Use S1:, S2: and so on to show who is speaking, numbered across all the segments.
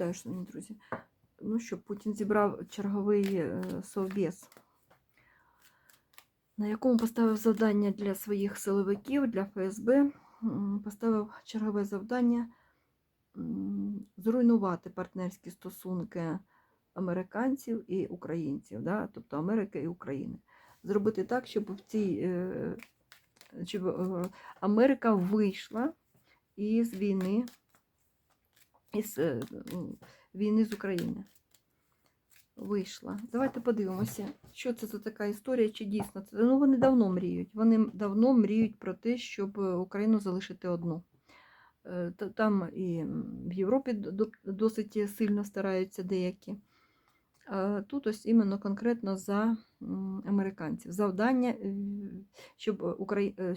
S1: Вітаю, шановні друзі. Ну що, Путін зібрав черговий е, совбез, на якому поставив завдання для своїх силовиків, для ФСБ. Поставив чергове завдання зруйнувати партнерські стосунки американців і українців, да? тобто Америки і України. Зробити так, щоб в цій е, щоб е, Америка вийшла із війни із е, війни з України. Вийшла. Давайте подивимося, що це за така історія, чи дійсно це. Ну, вони давно мріють. Вони давно мріють про те, щоб е, Україну залишити одну. Е, Там і в Європі досить сильно стараються деякі. Тут ось іменно конкретно за американців. Завдання,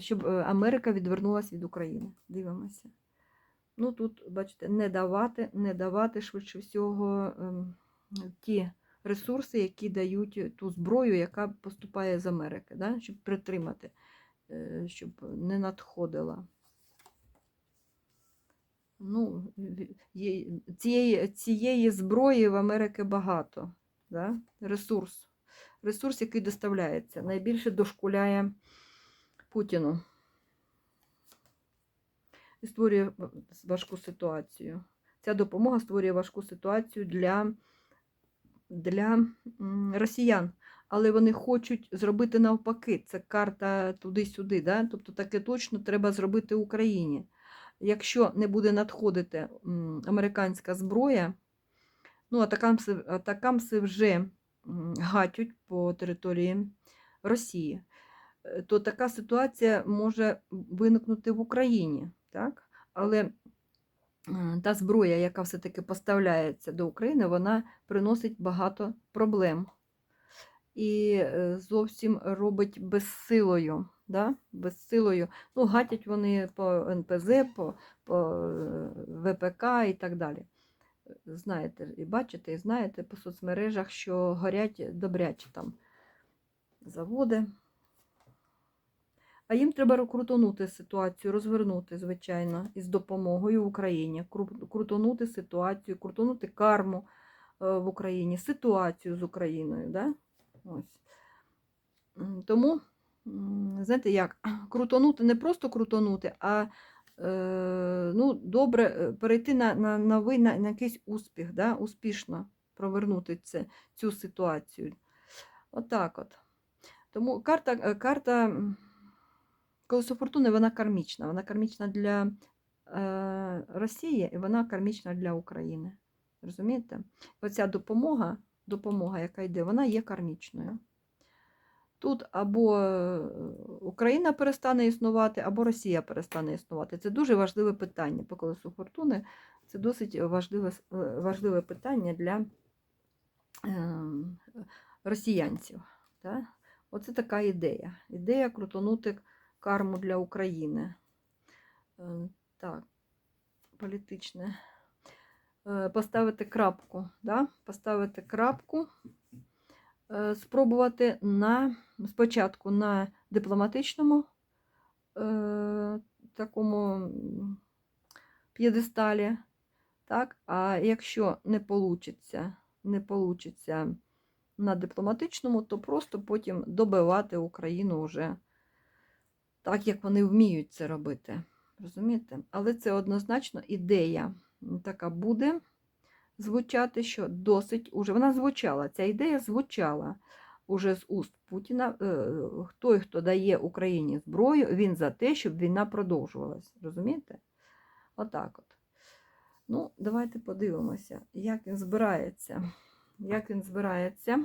S1: щоб, Америка відвернулася від України. Дивимося. Ну, тут, бачите, не давати, не давати швидше всього ем, ті ресурси, які дають ту зброю, яка поступає з Америки, да? щоб притримати, е, щоб не надходила. Ну, цієї, цієї зброї в Америки багато. Да? Ресурс. Ресурс, який доставляється, найбільше дошкуляє Путіну і створює важку ситуацію. Ця допомога створює важку ситуацію для, для росіян. Але вони хочуть зробити навпаки. Це карта туди-сюди. Да? Тобто таке точно треба зробити Україні. Якщо не буде надходити американська зброя, ну, атакамси, атакамси вже гатють по території Росії, е, то така ситуація може виникнути в Україні. Так? Але та зброя, яка все-таки поставляється до України, вона приносить багато проблем. І е, зовсім робить безсилою. Да? безсилою. Ну, гатять вони по НПЗ, по, по е, ВПК і так далі. Знаєте, і бачите, і знаєте по соцмережах, що горять добряче там заводи. А їм треба крутонути ситуацію, розвернути, звичайно, із допомогою Україні, крутонути ситуацію, крутонути карму е, в Україні, ситуацію з Україною. Да? Ось. Тому, знаєте, як, крутонути, не просто крутонути, а е, ну, добре е, перейти на, на, новий, на, на якийсь успіх, да? успішно провернути це, цю ситуацію. Отак от. Тому карта, е, карта колесо фортуни вона кармічна. Вона кармічна для е, Росії і вона кармічна для України. Розумієте? Оця допомога, допомога, яка йде, вона є кармічною. Тут або е, Україна перестане існувати, або Росія перестане існувати. Це дуже важливе питання по колесу фортуни. Це досить важливе, е, важливе питання для ем, росіянців. Так? Оце така ідея. Ідея крутонути карму для України. Е, Так, політичне. Е, Поставити крапку. Да? Поставити крапку. Е, Спробувати на, спочатку на дипломатичному такому п'єдесталі. Так? А якщо не получиться, не получиться на дипломатичному, то просто потім добивати Україну вже так, як вони вміють це робити. Розумієте? Але це однозначно ідея така буде звучати, що досить уже вона звучала. Ця ідея звучала уже з уст Путіна. Е, Той, хто дає Україні зброю, він за те, щоб війна продовжувалась. Розумієте? Отак от. Ну, давайте подивимося, як він збирається. Як він збирається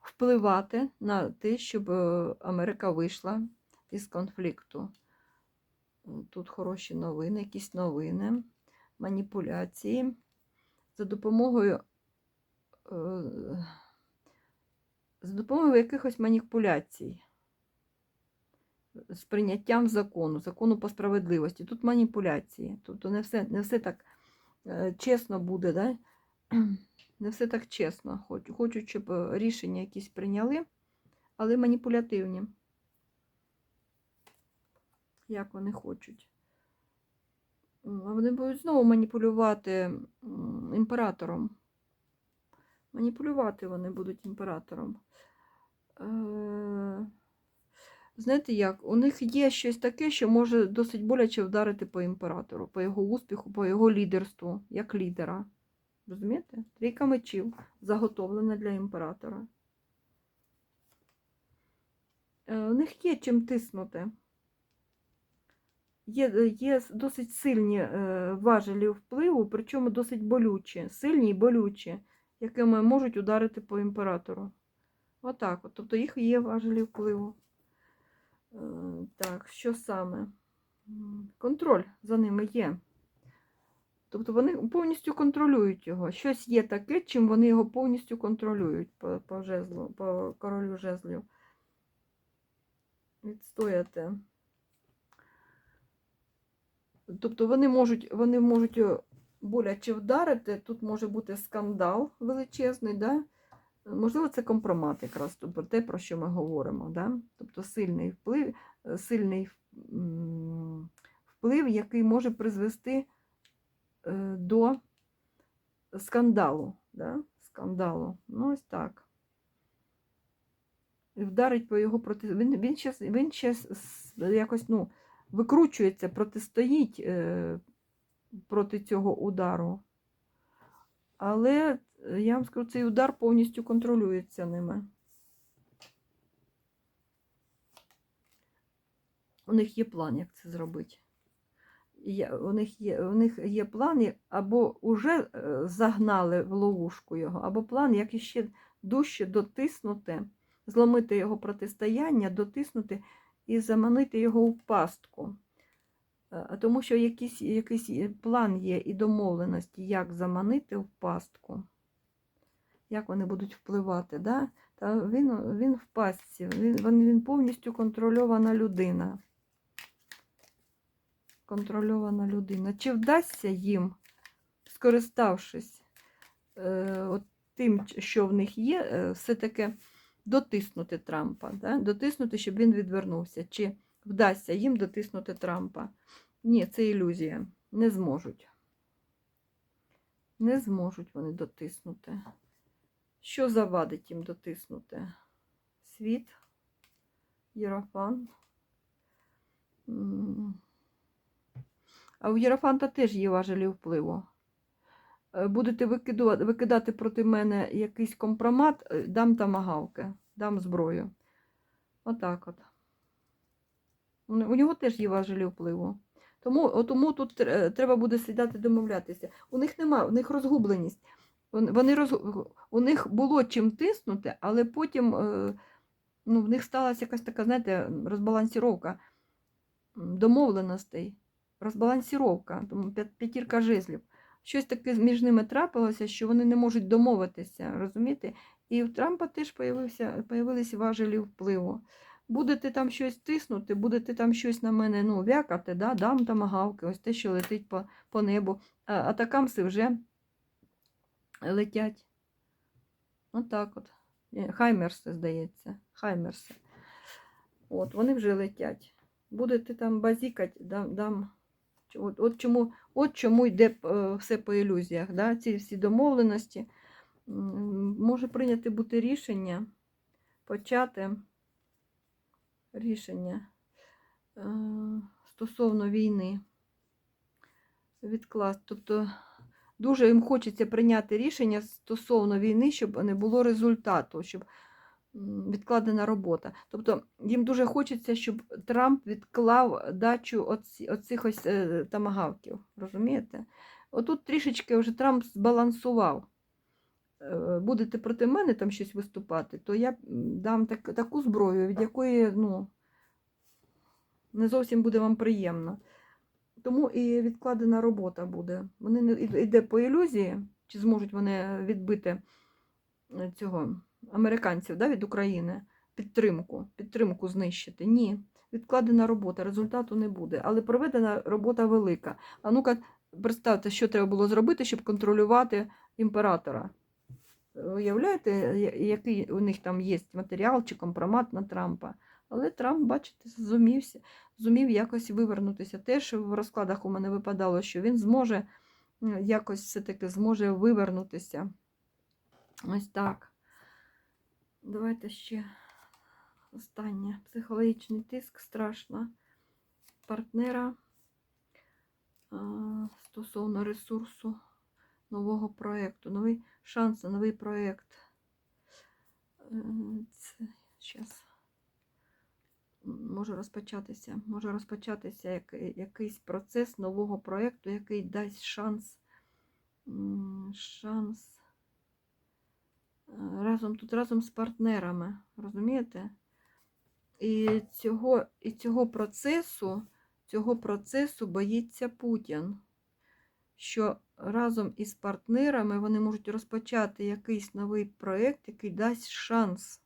S1: впливати на те, щоб е, Америка вийшла із конфлікту. Тут хороші новини, якісь новини, маніпуляції. За допомогою, е, за допомогою якихось маніпуляцій з прийняттям закону, закону по справедливості. Тут маніпуляції. Тобто не все, не все так е, чесно буде, да? не все так чесно. Хоч- Хочуть, щоб е, рішення якісь прийняли, але маніпулятивні. Як вони хочуть. А вони будуть знову маніпулювати імператором. Маніпулювати вони будуть імператором. Е, Знаєте як? У них є щось таке, що може досить боляче вдарити по імператору, по його успіху, по його лідерству, як лідера. Розумієте? Трійка мечів заготовлена для імператора. Е, У них є чим тиснути. Є, є досить сильні е, важелі впливу, причому досить болючі, сильні і болючі, якими можуть ударити по імператору. Отак от. Тобто їх є важелі впливу. Е, Так, що саме? Контроль за ними є. Тобто вони повністю контролюють його. Щось є таке, чим вони його повністю контролюють по, по, жезлу, по королю жезлів. Відстояти. Тобто вони можуть, вони можуть е, боляче вдарити. Тут може бути скандал величезний, да? можливо, це компромат якраз про те, про що ми говоримо. Да? Тобто сильний вплив, е, сильний вплив, який може призвести е, до скандалу. Да? скандалу. Ну, ось так. Вдарить по його проти. Він, він, щас, він с- якось ну, викручується, протистоїть е, проти цього удару. Але е, я вам скажу, цей удар повністю контролюється ними. У них є план, як це зробити. Є, у, них є, у них є план, або вже е, загнали в ловушку його, або план, як іще дужче дотиснути, зломити його протистояння, дотиснути і заманити його в пастку. Е, Тому що якийсь, якийсь план є і домовленості, як заманити в пастку, як вони будуть впливати. Да? Та він, він в пастці, він, він, повністю контрольована людина. Контрольована людина. Чи вдасться їм, скориставшись е, от тим, що в них є, е, все-таки дотиснути Трампа, да? дотиснути, щоб він відвернувся. Чи вдасться їм дотиснути Трампа? Ні, це ілюзія. Не зможуть. Не зможуть вони дотиснути. Що завадить їм дотиснути? Світ, Єрофан. А у Єрофанта теж є важелі впливу. Е, Будете викидувати, викидати проти мене якийсь компромат, е, дам тамагавки, дам зброю. Отак от. У у нього теж є важелі впливу. Тому, тому тут треба буде сідати домовлятися. У них нема, у них розгубленість. Вони роз... У них було чим тиснути, але потім е, ну, в них сталася якась така, знаєте, розбалансіровка домовленостей, розбалансіровка, тому п'ятірка жезлів. Щось таке між ними трапилося, що вони не можуть домовитися, розумієте? І в Трампа теж появилися важелі впливу. Будете там щось тиснути, будете там щось на мене ну, вякати, да? дам тамагавки, ось те, що летить по, по небу. А атакамси вже летять. Отак от. Е, Хаймерси, здається. Хаймерси. От, вони вже летять. Будете там базікати, дам. дам. От, от, чому, от чому йде е, все по ілюзіях. Да? Ці всі домовленості. Може прийняти бути рішення, почати рішення е, стосовно війни. Відкласти. Тобто дуже їм хочеться прийняти рішення стосовно війни, щоб не було результату, щоб відкладена робота. Тобто їм дуже хочеться, щоб Трамп відклав дачу оці, оцих ось е, тамагавків. Розумієте? Отут трішечки вже Трамп збалансував. Е, Будете проти мене там щось виступати, то я дам так, таку зброю, від якої ну, не зовсім буде вам приємно. Тому і відкладена робота буде. Вони не йде по ілюзії, чи зможуть вони відбити е, цього американців да, від України підтримку, підтримку знищити. Ні, відкладена робота, результату не буде. Але проведена робота велика. А ну-ка, представте, що треба було зробити, щоб контролювати імператора. Уявляєте, який у них там є матеріал чи компромат на Трампа? Але Трамп, бачите, зумівся, зумів якось вивернутися. Теж в розкладах у мене випадало, що він зможе якось все-таки зможе вивернутися. Ось так. Давайте ще останнє. Психологічний тиск страшно. Партнера стосовно ресурсу нового проєкту. Новий шанс на новий проєкт. Е, зараз може розпочатися. Може розпочатися як- якийсь процес нового проєкту, який дасть шанс. Шанс е, разом тут разом з партнерами. Розумієте? І цього, і цього процесу, цього процесу боїться Путін, що разом із партнерами вони можуть розпочати якийсь новий проєкт, який дасть шанс.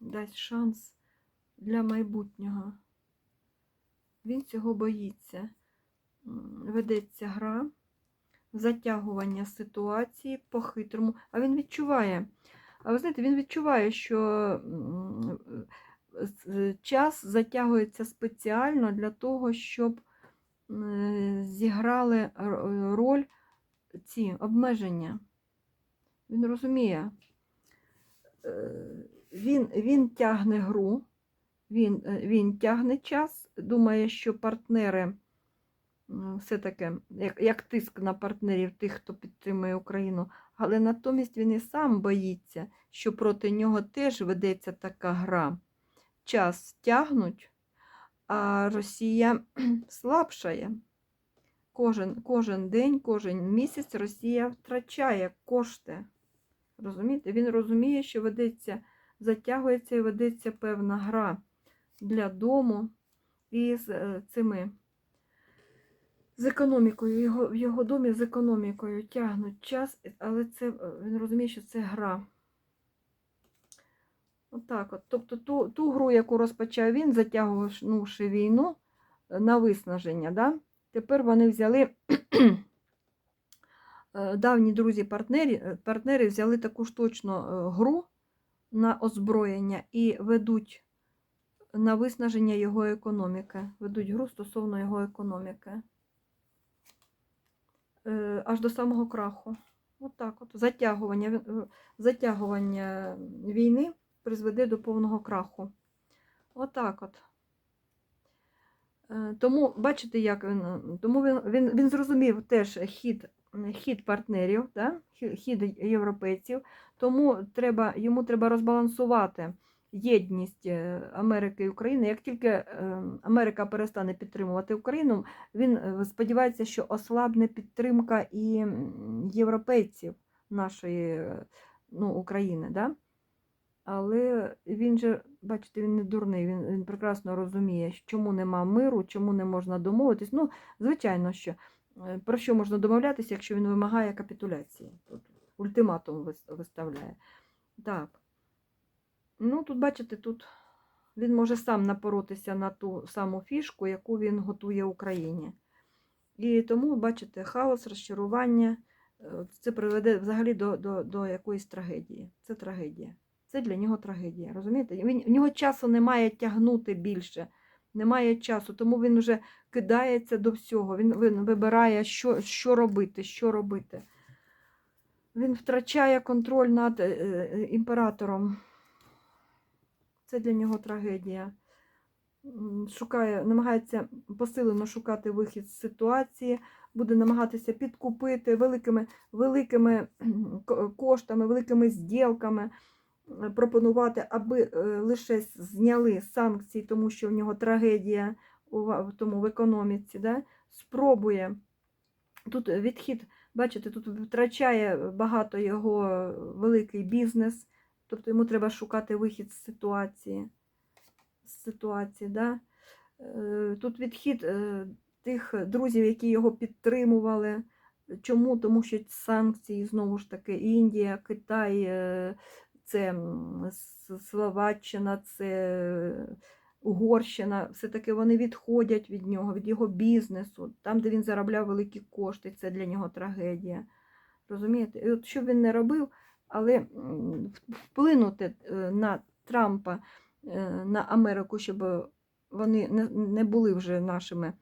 S1: Дасть шанс для майбутнього. Він цього боїться. Ведеться гра, затягування ситуації по-хитрому, а він відчуває. А ви знаєте, він відчуває, що час затягується спеціально для того, щоб е, зіграли роль ці обмеження. Він розуміє, е, він, він тягне гру, він, е, він тягне час, думає, що партнери м, все-таки, як, як тиск на партнерів, тих, хто підтримує Україну, але натомість він і сам боїться, що проти нього теж ведеться така гра. Час тягнуть, а Росія слабшає. Кожен, кожен день, кожен місяць Росія втрачає кошти. Розумієте? Він розуміє, що ведеться, затягується і ведеться певна гра для дому і з е, цими. З економікою, його, в його домі з економікою тягнуть час, але це, е, він розуміє, що це гра. Отак от. Тобто ту, ту гру, яку розпочав він, затягувавши війну е, на виснаження, да? тепер вони взяли, е, давні друзі-партнери партнери взяли таку ж е, гру на озброєння і ведуть на виснаження його економіки. Ведуть гру стосовно його економіки. Е, Аж до самого краху. Отак от. Затягування, е, затягування війни призведе до повного краху. Отак от. Е, Тому, бачите, як він, тому він, він, він зрозумів теж хід, хід партнерів, да? хід європейців, тому треба, йому треба розбалансувати єдність е, Америки і України. Як тільки е, Америка перестане підтримувати Україну, він е, сподівається, що ослабне підтримка і європейців нашої ну, України. Да? Але він же, бачите, він не дурний, він, він прекрасно розуміє, чому нема миру, чому не можна домовитись. Ну, звичайно, що про що можна домовлятися, якщо він вимагає капітуляції. Ультиматум виставляє. Так. Ну, тут, бачите, тут він може сам напоротися на ту саму фішку, яку він готує Україні. І тому, бачите, хаос, розчарування. е, Це приведе взагалі до, до, до якоїсь трагедії. Це трагедія. Це для нього трагедія. Розумієте? Він, в нього часу немає тягнути більше, немає часу, тому він вже кидається до всього. Він, він вибирає, що, що робити, що робити. Він втрачає контроль над е, е, імператором. Це для нього трагедія. Шукає, намагається посилено шукати вихід з ситуації, буде намагатися підкупити великими, великими коштами, великими зділками, е, пропонувати, аби е, лише зняли санкції, тому що в нього трагедія в тому в економіці. Да? Спробує. Тут відхід, бачите, тут втрачає багато його великий бізнес, тобто йому треба шукати вихід з ситуації. З ситуації да? Е, Тут відхід е, тих друзів, які його підтримували. Чому? Тому що санкції, знову ж таки, Індія, Китай, е, це Словаччина, це Угорщина, все-таки вони відходять від нього, від його бізнесу, там, де він заробляв великі кошти, це для нього трагедія. Розумієте? І от що він не робив, але вплинути е, на Трампа, е, на Америку, щоб вони не, були вже нашими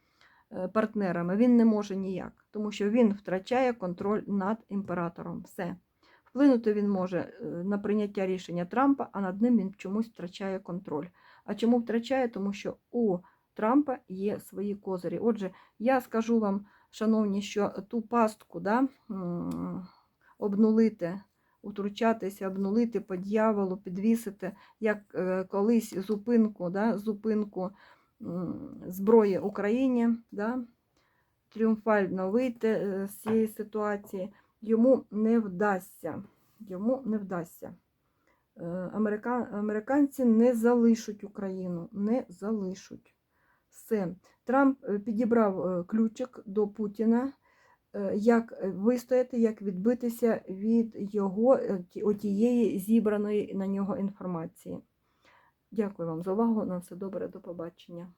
S1: е, партнерами, він не може ніяк, тому що він втрачає контроль над імператором. Все. Вплинути він може на прийняття рішення Трампа, а над ним він чомусь втрачає контроль. А чому втрачає? Тому що у Трампа є свої козирі. Отже, я скажу вам, шановні, що ту пастку да, обнулити, утручатися, обнулити по дьяволу, підвісити, як е, колись зупинку, да, зупинку зброї Україні, да, тріумфально вийти е, з цієї ситуації, йому не вдасться. Йому не вдасться. Е, Американці не залишать Україну, не залишать. Все. Трамп підібрав ключик до Путіна, як вистояти, як відбитися від його е, отієї зібраної на нього інформації. Дякую вам за увагу. На все добре, до побачення.